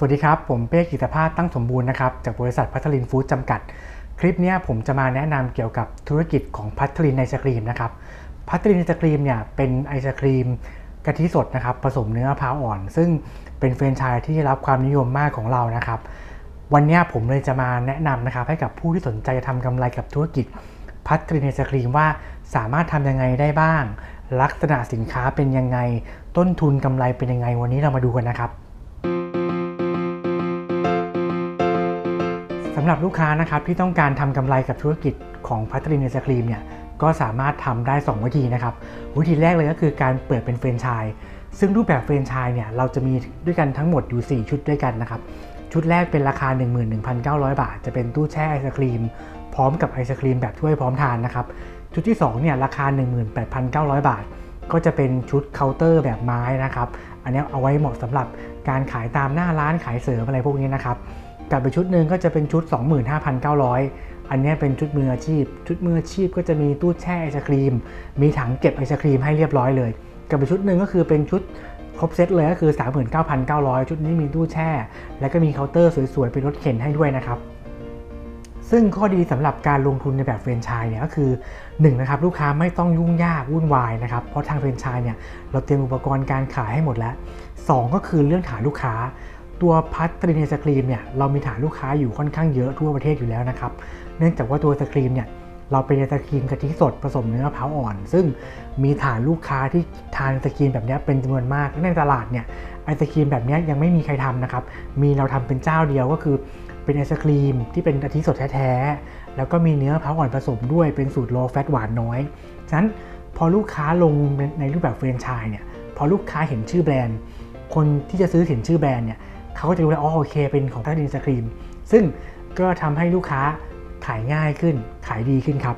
สวัสดีครับ ผมเป้กิตภาพตั้งสมบูรณ์นะครับ จากบริษัทพัทลินฟู้ดจำกัด คลิปนี้ผมจะมาแนะนำเกี่ยวกับธุรกิจของพัทลินไอศครีมนะครับพัทลินไอศครีมเนี่ยเป็นไอศครีมกะทิสดนะครับผสมเนื้อมะพร้าวอ่อน ซึ่งเป็นแฟรนไชส์ที่ได้รับความนิยมมากของเรานะครับ วันนี้ผมเลยจะมาแนะนำนะครับให้กับผู้ที่สนใจจะทำกำไรกับธุรกิจพัทลินไอศครีมว่าสามารถทำยังไงได้บ้าง ลักษณะสินค้าเป็นยังไง ต้นทุนกำไรเป็นยังไง วันนี้เรามาดูกันนะครับ หรับลูกค้านะครับที่ต้องการทำกำไรกับธุรกิจของพัทลินไอศครีมเนี่ยก็สามารถทำได้ 2 วิธีนะครับ วิธีแรกเลยก็คือการเปิดเป็นแฟรนไชส์ซึ่งรูปแบบแฟรนไชส์เนี่ยเราจะมีด้วยกันทั้งหมดอยู่ 4 ชุดด้วยกันนะครับ ชุดแรกเป็นราคา 11,900 บาท จะเป็นตู้แช่ไอศครีม พร้อมกับไอศครีมแบบถ้วยพร้อมทานนะครับ ชุดที่2เนี่ยราคา 18,900 บาท ก็จะเป็นชุดเคาน์เตอร์แบบไม้นะครับ อันนี้เอาไว้เหมาะสำหรับการขายตามหน้าร้านขายเสริมอะไรพวกนี้นะครับ กับอีกชุดหนึ่งก็จะเป็นชุด 25,900 อันนี้เป็นชุดมืออาชีพ ชุดมืออาชีพก็จะมีตู้แช่ไอศครีม มีถังเก็บไอศครีมให้เรียบร้อยเลย กับอีกชุดหนึ่งก็คือเป็นชุดครบเซตเลยก็คือ 39,900 ชุดนี้มีตู้แช่ แล้วก็มีเคาน์เตอร์สวยๆ เป็นรถเข็นให้ด้วยนะครับ ซึ่งข้อดีสำหรับการลงทุนในแบบแฟรนไชส์เนี่ยก็คือ1นะครับลูกค้าไม่ต้องยุ่งยากวุ่นวายนะครับ เพราะทางแฟรนไชส์เนี่ยเราเตรียมอุปกรณ์การขายให้หมดแล้ว 2 ก็คือเรื่องฐานลูกค้า ตัวพัทตรินไอศครีมเนี่ยเรามีฐานลูกค้าอยู่ค่อนข้างเยอะทั่วประเทศอยู่แล้วนะครับ เนื่องจากว่าตัวไอศครีมเนี่ยเราเป็นไอศครีมกะทิสดผสมเนื้อมะพร้าวอ่อน ซึ่งมีฐานลูกค้าที่ทานไอศครีมแบบนี้เป็นจำนวนมากในตลาดเนี่ยไอศครีมแบบนี้ยังไม่มีใครทำนะครับ มีเราทำเป็นเจ้าเดียวก็คือเป็นไอศครีมที่เป็นกะทิสดแท้ๆแล้วก็มีเนื้อมะพร้าวอ่อนผสมด้วยเป็นสูตร low fat หวานน้อยฉะนั้นพอลูกค้าลงในรูปแบบแฟรนไชส์เนี่ยพอลูกค้าเห็นชื่อแบรนด์ คนที่จะซื้อเห็นชื่อแบรนด์เนี่ย เขาก็จะรู้แล้วอ๋อโอเค เป็นของทักดินสครีม ซึ่งก็ทำให้ลูกค้าขายง่ายขึ้น ขายดีขึ้นครับ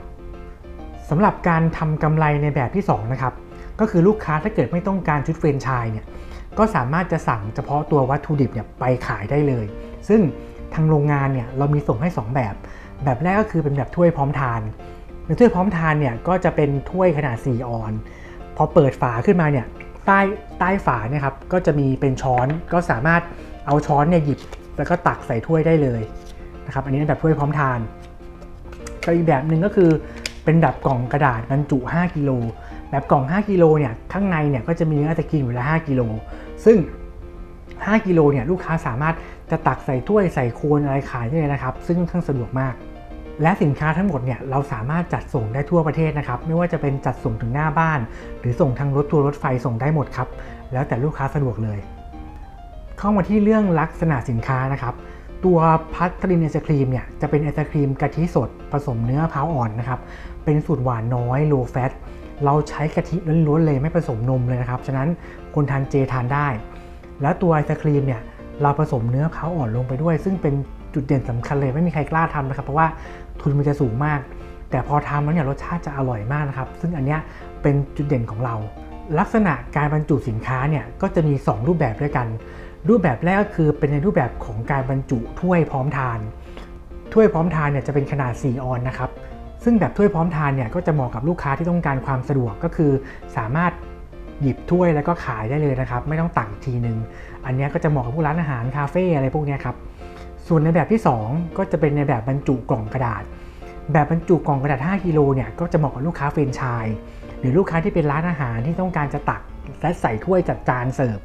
สำหรับการทำกำไรในแบบที่ 2 นะครับ ก็คือลูกค้าถ้าเกิดไม่ต้องการชุดเฟรนชส์เนี่ยก็สามารถจะสั่งเฉพาะตัววัตถุดิบเนี่ยไปขายได้เลย ซึ่งทางโรงงานเนี่ยเรามีส่งให้ 2 แบบ แบบแรกก็คือเป็นแบบถ้วยพร้อมทานในถ้วยพร้อมทานเนี่ยก็จะเป็นถ้วยขนาด 4 ออน พอเปิดฝาขึ้นมาเนี่ยใต้ใต้ฝาเนี่ยครับก็จะมีเป็นช้อนก็สามารถ เอาช้อนเนี่ยหยิบแล้วก็ตักใส่ถ้วยได้เลยนะครับ อันนี้เป็นแบบถ้วยพร้อมทานก็อีกแบบหนึ่งก็คือเป็นแบบกล่องกระดาษบรรจุ 5กิโลแบบกล่อง 5กิโลเนี่ยข้างในเนี่ยก็จะมีเนื้อไอศกรีมอยู่ละ5กิโลซึ่ง 5กิโลเนี่ยลูกค้าสามารถจะตักใส่ถ้วยใส่โคนอะไรขายได้เลยนะครับ ซึ่งค่อนข้างสะดวกมาก และสินค้าทั้งหมดเนี่ยเราสามารถจัดส่งได้ทั่วประเทศนะครับ ไม่ว่าจะเป็นจัดส่งถึงหน้าบ้าน หรือส่งทางรถทัวร์รถไฟส่งได้หมดครับ แล้วแต่ลูกค้าสะดวกเลย เข้ามาที่เรื่องลักษณะสินค้านะครับ ตัวพัทลินไอศครีมเนี่ยจะเป็นไอศครีมกะทิสดผสมเนื้อพร้าวอ่อนนะครับ เป็นสูตรหวานน้อย low fat เราใช้กะทิล้วนๆเลยไม่ผสมนมเลยนะครับ ฉะนั้นคนทานเจทานได้ แล้วตัวไอศครีมเนี่ยเราผสมเนื้อพร้าวอ่อนลงไปด้วย ซึ่งเป็นจุดเด่นสำคัญเลยไม่มีใครกล้าทำนะครับ เพราะว่าทุนมันจะสูงมาก แต่พอทำแล้วเนี่ยรสชาติจะอร่อยมากนะครับ ซึ่งอันเนี้ยเป็นจุดเด่นของเรา ลักษณะการบรรจุสินค้าเนี่ยก็จะมี 2 รูปแบบด้วยกัน รูปแบบแรกก็คือเป็นในรูปแบบของการบรรจุถ้วยพร้อมทาน ถ้วยพร้อมทานเนี่ยจะเป็นขนาด 4 ออนนะครับ ซึ่งแบบถ้วยพร้อมทานเนี่ยก็จะเหมาะกับลูกค้าที่ต้องการความสะดวกก็คือ สามารถหยิบถ้วยแล้วก็ขายได้เลยนะครับ ไม่ต้องตักอีกทีนึง อันนี้ก็จะเหมาะกับพวกร้านอาหารคาเฟ่อะไรพวกนี้ครับ ส่วนในแบบที่ 2 ก็จะเป็นในแบบบรรจุกล่องกระดาษ แบบบรรจุกล่องกระดาษ 5กิโลเนี่ยก็จะเหมาะกับลูกค้าเฟรนไชส์หรือลูกค้าที่เป็นร้านอาหารที่ต้องการจะตักและใส่ถ้วยจัดจานเสิร์ฟ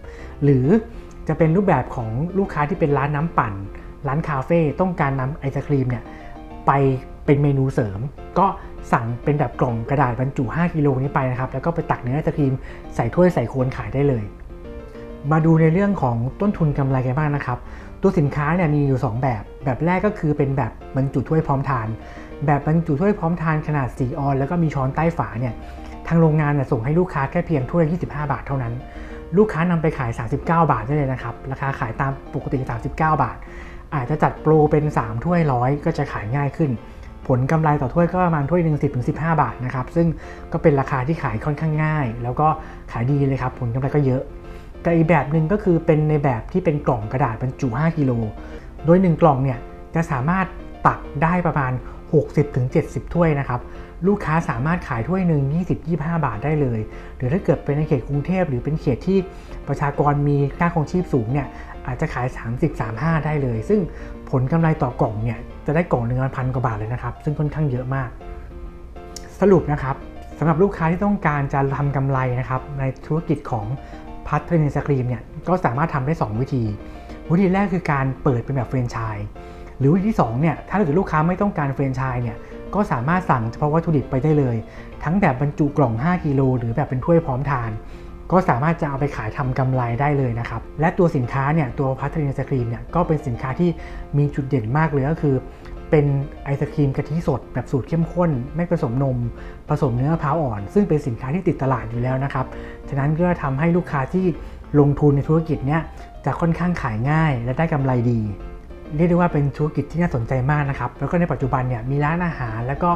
หรือ จะเป็นรูปแบบของลูกค้าที่เป็นร้านน้ำปั่น ร้านคาเฟ่ต้องการนำไอศครีมเนี่ยไปเป็นเมนูเสริม ก็สั่งเป็นแบบกล่องกระดาษบรรจุ 5 กิโลนี้ไปนะครับ แล้วก็ไปตักเนื้อไอศครีมใส่ถ้วยใส่โคนขายได้เลย มาดูในเรื่องของต้นทุนกำไรกันบ้างนะครับ ตัวสินค้าเนี่ยมีอยู่ 2 แบบ แบบแรกก็คือเป็นแบบบรรจุถ้วยพร้อมทาน แบบบรรจุถ้วยพร้อมทานขนาด 4 ออน แล้วก็มีช้อนใต้ฝาเนี่ยทางโรงงานเนี่ยส่งให้ลูกค้าแค่เพียงถ้วย 25 บาทเท่านั้น ลูกค้านำไปขาย 39 บาทได้เลยนะครับ ราคาขายตามปกติ 39 บาท อาจจะจัดโปรเป็น 3 ถ้วยร้อยก็จะขายง่ายขึ้น ผลกำไรต่อถ้วยก็ประมาณถ้วยหนึ่ง10-15บห้าบาทนะครับ ซึ่งก็เป็นราคาที่ขายค่อนข้างง่าย แล้วก็ขายดีเลยครับ ผลกำไรก็เยอะ แต่อีกแบบหนึ่งก็คือเป็นในแบบที่เป็นกล่องกระดาษบรรจุ 5 กิโล โดย 1 กล่องเนี่ยจะสามารถตักได้ประมาณ 60-70 ถ้วยนะครับ ลูกค้าสามารถขายถ้วยหนึ่ง20-25 บาทได้เลย หรือถ้าเกิดเป็นในเขตกรุงเทพหรือเป็นเขตที่ประชากรมีค่าครองชีพสูงเนี่ยอาจจะขาย 30 35 ได้เลย ซึ่งผลกำไรต่อกล่องเนี่ยจะได้กล่องหนึ่งพันกว่าบาทเลยนะครับ ซึ่งค่อนข้างเยอะมาก สรุปนะครับสำหรับลูกค้าที่ต้องการจะทำกำไรนะครับในธุรกิจของพัทเทรนไอศครีมเนี่ยก็สามารถทำได้ 2 วิธี วิธีแรกคือการเปิดเป็นแบบแฟรนไชส์หรือวิธีที่2เนี่ยถ้าเกิดลูกค้าไม่ต้องการแฟรนไชส์เนี่ย ก็สามารถสั่งเฉพาะวัตถุดิบไปได้เลย ทั้งแบบบรรจุกล่อง 5 กิโลหรือแบบเป็นถ้วยพร้อมทาน ก็สามารถจะเอาไปขายทำกำไรได้เลยนะครับ และตัวสินค้าเนี่ยตัวพัทเทรนไอศครีมเนี่ยก็เป็นสินค้าที่มีจุดเด่นมากเลยก็คือเป็นไอศครีมกะทิสดแบบสูตรเข้มข้น ไม่ผสมนม ผสมเนื้อมะพร้าวอ่อน ซึ่งเป็นสินค้าที่ติดตลาดอยู่แล้วนะครับ ฉะนั้นก็ทำให้ลูกค้าที่ลงทุนในธุรกิจเนี้ยจะค่อนข้างขายง่ายและได้กำไรดี เรียกได้ว่าเป็นธุรกิจที่น่าสนใจมากนะครับ แล้วก็ในปัจจุบันเนี่ยมีร้านอาหาร แล้วก็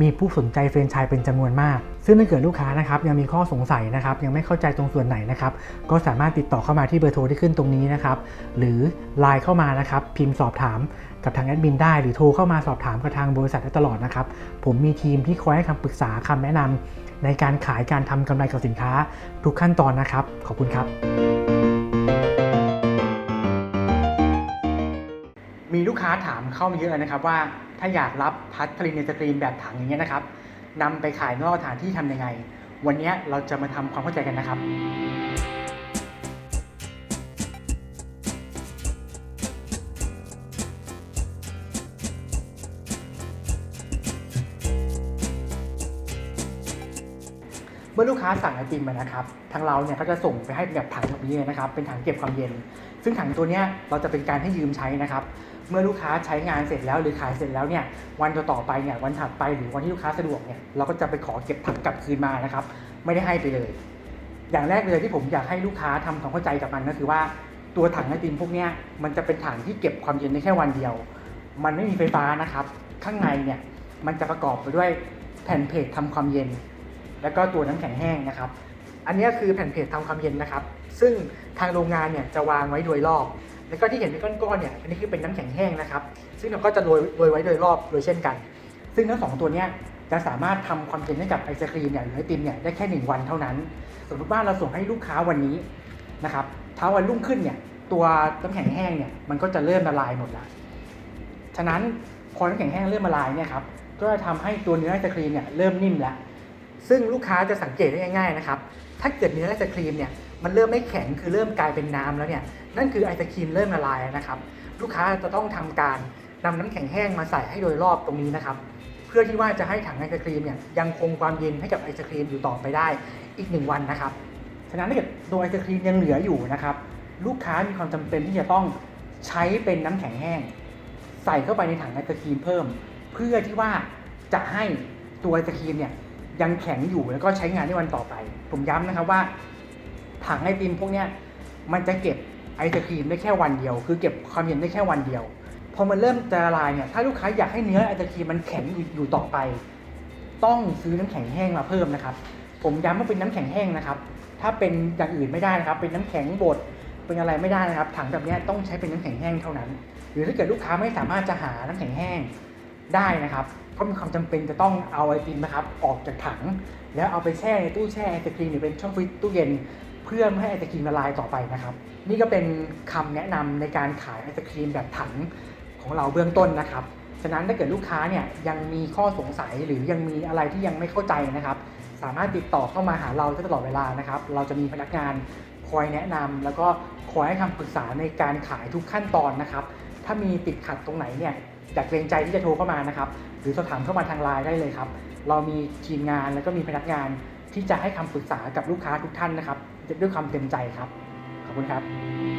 มีผู้สนใจแฟรนไชส์เป็นจำนวนมาก ซึ่งถ้าเกิดลูกค้านะครับยังมีข้อสงสัยนะครับยังไม่เข้าใจตรงส่วนไหนนะครับก็สามารถติดต่อเข้ามาที่เบอร์โทรที่ขึ้นตรงนี้นะครับหรือไลน์เข้ามานะครับพิมพ์สอบถามกับทางแอดมินได้หรือโทรเข้ามาสอบถามกับทางบริษัทได้ตลอดนะครับผมมีทีมที่คอยให้คำปรึกษาคำแนะนำในการขายการทำกำไรกับสินค้าทุกขั้นตอนนะครับ ขอบคุณครับ ลูกค้าถามเข้ามาเยอะนะครับว่าถ้าอยากรับพัดผลิตในสกรีนแบบถังอย่างเงี้ยนะครับนำไปขายนอกสถานที่ทำยังไง วันนี้เราจะมาทำความเข้าใจกันนะครับ เมื่อลูกค้าสั่งไอติมมานะครับ ทางเราเนี่ยก็จะส่งไปให้แบบถังแบบนี้เลยนะครับ เป็นถังเก็บความเย็น ซึ่งถังตัวเนี้ยเราจะเป็นการให้ยืมใช้นะครับ เมื่อลูกค้าใช้งานเสร็จแล้วหรือขายเสร็จแล้วเนี่ยวันต่อๆไปเนี่ยวันถัดไปหรือวันที่ลูกค้าสะดวกเนี่ยเราก็จะไปขอเก็บถังกลับคืนมานะครับ ไม่ได้ให้ไปเลย อย่างแรกเลยที่ผมอยากให้ลูกค้าทำความเข้าใจกับมันก็คือว่าตัวถังไอติมพวกเนี้ยมันจะเป็นถังที่เก็บความเย็นได้แค่วันเดียว มันไม่มีไฟฟ้านะครับ ข้างในเนี่ยมันจะประกอบไปด้วยแผ่นเพจทำความเย็น แล้วก็ตัวน้ำแข็งแห้งนะครับ อันนี้คือแผ่นเพจทำความเย็นนะครับ ซึ่งทางโรงงานเนี่ยจะวางไว้โดยรอบ แล้วก็ที่เห็นเป็นก้อนๆเนี่ยอันนี้คือเป็นน้ำแข็งแห้งนะครับ ซึ่งเราก็จะโรยโรยไว้โดยรอบโดยเช่นกัน ซึ่งทั้งสองตัวเนี้ยจะสามารถทำความเย็นให้กับไอศครีมเนี่ยหรือไอติมเนี่ยได้แค่หนึ่งวันเท่านั้น สมมติว่าเราส่งให้ลูกค้าวันนี้นะครับเช้าวันรุ่งขึ้นเนี่ยตัวน้ำแข็งแห้งเนี่ยมันก็จะเริ่มละลายหมดละฉะนั้นพอน้ำแข็งแห้งเริ่มละลายเนี่ยครับก็จะทำให้ตัวเนื้อไอศครีมเนี่ยเริ่มนิ่มแล้วซึ่งลูกค้าจะสังเกตได้ง่ายๆนะครับ ถ้าเกิดเนื้อไอศครีมเนี่ยมันเริ่มไม่แข็งคือเริ่มกลายเป็นน้ำแล้วเนี่ย นั่นคือไอศครีมเริ่มละลายนะครับ ลูกค้าจะต้องทำการนำน้ำแข็งแห้งมาใส่ให้โดยรอบตรงนี้นะครับ เพื่อที่ว่าจะให้ถังไอศครีมเนี่ยยังคงความเย็นให้กับไอศครีมอยู่ต่อไปได้อีกหนึ่งวันนะครับ ฉะนั้นถ้าเกิดตัวไอศครีมยังเหลืออยู่นะครับ ลูกค้ามีความจำเป็นที่จะต้องใช้เป็นน้ำแข็งแห้ง ใส่เข้าไปในถังไอศครีมเพิ่ม เพื่อที่ว่าจะให้ตัวไอศครีมเนี่ยยังแข็งอยู่แล้วก็ใช้งานได้วันต่อไป ผมย้ำนะครับว่า ถังไอติมพวกเนี้ยมันจะเก็บ ไอศครีมได้แค่วันเดียว คือเก็บความเย็นได้แค่วันเดียว พอมันเริ่มจะละลายเนี่ยถ้าลูกค้าอยากให้เนื้อไอศครีมมันแข็งอยู่ต่อไป ต้องซื้อน้ำแข็งแห้งมาเพิ่มนะครับ ผมย้ำว่าเป็นน้ำแข็งแห้งนะครับ ถ้าเป็นอย่างอื่นไม่ได้นะครับ เป็นน้ำแข็งบดเป็นอะไรไม่ได้นะครับ ถังแบบนี้ต้องใช้เป็นน้ำแข็งแห้งเท่านั้น หรือถ้าเกิดลูกค้าไม่สามารถจะหาน้ำแข็งแห้งได้นะครับก็มีความจำเป็นจะต้องเอาไอติมนะครับ ออกจากถัง แล้วเอาไปแช่ในตู้แช่ไอศครีมหรือเป็นช่องฟรีซตู้เย็น เพื่อไม่ให้ไอศครีมละลายต่อไปนะครับ นี่ก็เป็นคำแนะนำในการขายไอศครีมแบบถังของเราเบื้องต้นนะครับฉะนั้นถ้าเกิดลูกค้าเนี่ยยังมีข้อสงสัยหรือยังมีอะไรที่ยังไม่เข้าใจนะครับ สามารถติดต่อเข้ามาหาเราได้ตลอดเวลานะครับ เราจะมีพนักงานคอยแนะนำแล้วก็คอยให้คำปรึกษาในการขายทุกขั้นตอนนะครับ ถ้ามีติดขัดตรงไหนเนี่ยอย่าเกรงใจที่จะโทรเข้ามานะครับ หรือสอบถามเข้ามาทางไลน์ได้เลยครับ เรามีทีมงานแล้วก็มีพนักงานที่จะให้คำปรึกษากับลูกค้าทุกท่านนะครับ ด้วยความเต็มใจครับ ขอบคุณครับ